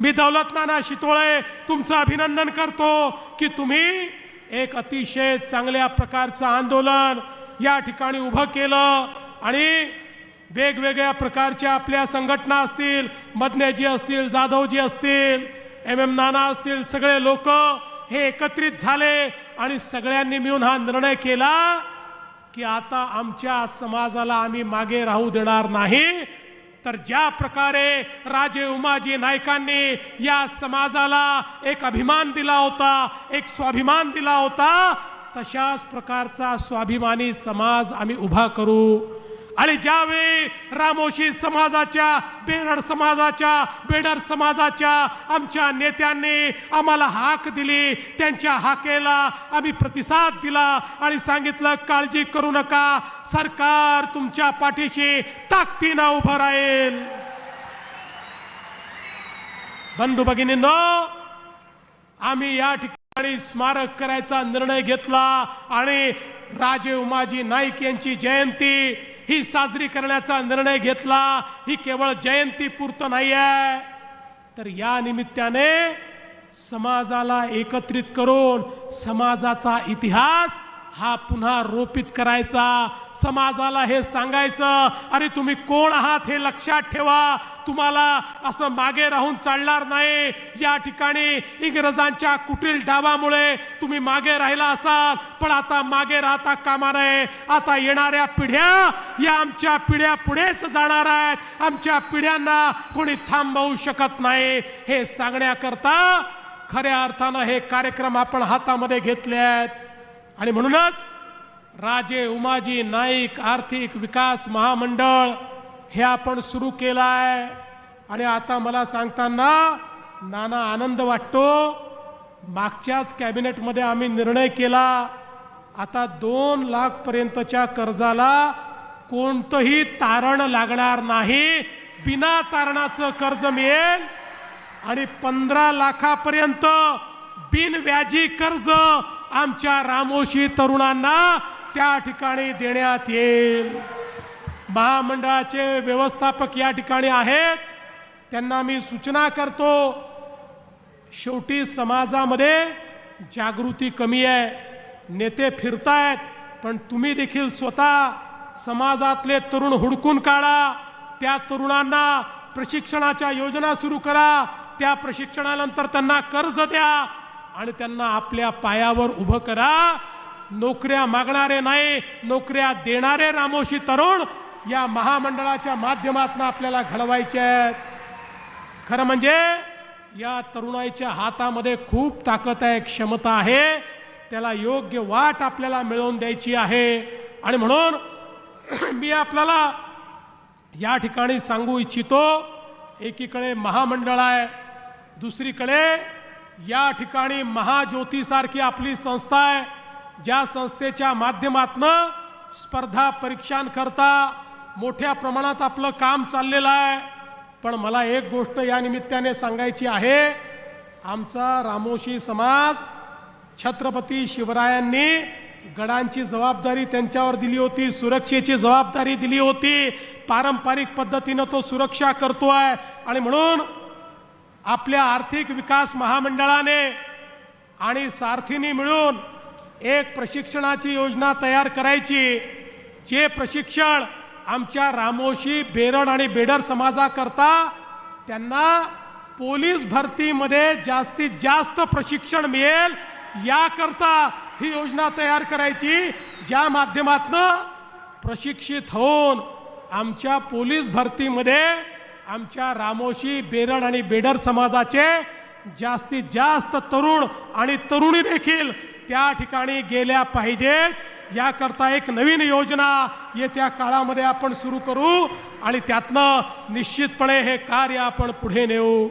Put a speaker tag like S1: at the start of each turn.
S1: मी दौलत नाना शितोळे तुमचं अभिनंदन करतो की तुम्ही एक अतिशय चांगल्या प्रकारचं आंदोलन या ठिकाणी उभं केलं आणि वेगवेगळ्या प्रकारच्या आपल्या संघटना असतील मदनेजी असतील जाधवजी असतील एम एम नाना असतील सगळे लोक हे एकत्रित झाले आणि सगळ्यांनी मिळून हा निर्णय केला की आता आमच्या समाजाला आम्ही मागे राहू देणार नाही. तर ज्या प्रकारे राजे उमाजी नायकांनी या समाजाला एक अभिमान दिला होता एक स्वाभिमान दिला होता तशाच प्रकारचा स्वाभिमानी समाज आम्ही उभा करू. आणि ज्यावेळी रामोशी समाजाच्या बेरड समाजाच्या बेडर समाजाच्या आमच्या नेत्यांनी आम्हाला हाक दिली त्यांच्या हाकेला आम्ही प्रतिसाद दिला आणि सांगितलं काळजी करू नका सरकार तुमच्या पाठीशी ताकदीनं उभं राहील. बंधू भगिनींनो आम्ही या ठिकाणी स्मारक करायचा निर्णय घेतला आणि राजे उमाजी नाईक यांची जयंती ही साजरी करण्याचा निर्णय घेतला. ही केवळ जयंती पुरतं नाही आहे तर या निमित्ताने समाजाला एकत्रित करून समाजाचा इतिहास हा पुन्हा रोपित करायचा. समाजाला हे सांगायचं अरे तुम्ही कोण आहात हे लक्षात ठेवा. तुम्हाला असं मागे राहून चालणार नाही. या ठिकाणी इंग्रजांच्या कुटील डावामुळे तुम्ही मागे राहिला असाल. पण आता मागे राहता कामा नये. आता येणाऱ्या पिढ्या या आमच्या पिढ्या पुढेच जाणार आहेत. आमच्या पिढ्यांना कोणी थांबवू शकत नाही. हे सांगण्याकरता खऱ्या अर्थानं हे कार्यक्रम आपण हातामध्ये घेतले आहेत. आणि म्हणूनच राजे उमाजी नाईक आर्थिक विकास महामंडळ हे आपण सुरू केलं आहे आणि आता मला सांगताना नाना आनंद वाटतो. मागच्याच कॅबिनेटमध्ये आम्ही निर्णय केला. आता दोन लाखपर्यंतच्या कर्जाला कोणतंही तारण लागणार नाही. बिना तारणाचं कर्ज मिळेल. आणि पंधरा लाखापर्यंत बिनव्याजी कर्ज आमच्या रामोशी तरुणांना त्या ठिकाणी देण्यात येईल. महामंडळाचे व्यवस्थापक या ठिकाणी आहेत. त्यांना मी सूचना करतो शेवटी समाजामध्ये जागृती कमी आहे. नेते फिरतायत पण तुम्ही देखील स्वतः समाजातले तरुण हुडकून काढा. त्या तरुणांना प्रशिक्षणाच्या योजना सुरू करा. त्या प्रशिक्षणानंतर त्यांना कर्ज द्या. आणि त्यांना आपल्या पायावर उभं करा. नोकऱ्या मागणारे नाही नोकऱ्या देणारे रामोशी तरुण या महामंडळाच्या माध्यमातून आपल्याला घडवायचे आहेत. खरं म्हणजे या तरुणाईच्या हातामध्ये खूप ताकद आहे क्षमता आहे. त्याला योग्य वाट आपल्याला मिळवून द्यायची आहे. आणि म्हणून मी आपल्याला या ठिकाणी सांगू इच्छितो एकीकडे महामंडळ आहे दुसरीकडे या ठिकाणी महाज्योतीसारखी आपली संस्था आहे ज्या संस्थेच्या माध्यमातनं स्पर्धा परीक्षांकरता मोठ्या प्रमाणात आपलं काम चाललेलं आहे. पण मला एक गोष्ट या निमित्ताने सांगायची आहे. आमचा रामोशी समाज छत्रपती शिवरायांनी गडांची जबाबदारी त्यांच्यावर दिली होती सुरक्षेची जबाबदारी दिली होती. पारंपरिक पद्धतीनं तो सुरक्षा करतो आहे आणि म्हणून आपल्या आर्थिक विकास महामंडळाने आणि सारथीनी मिळून एक प्रशिक्षणाची योजना तयार करायची जे प्रशिक्षण आमच्या रामोशी बेरड आणि बेडर समाजाकरता त्यांना पोलीस भरतीमध्ये जास्तीत जास्त प्रशिक्षण मिळेल याकरता ही योजना तयार करायची ज्या माध्यमातनं प्रशिक्षित होऊन आमच्या पोलीस भरतीमध्ये आमच्या रामोशी बेरड आणि बेडर समाजाचे जास्तीत जास्त तरुण आणि तरुणी देखील त्या ठिकाणी गेल्या पाहिजेत. याकरता एक नवीन योजना येत्या काळामध्ये आपण सुरू करू आणि त्यातनं निश्चितपणे हे कार्य आपण पुढे नेऊ.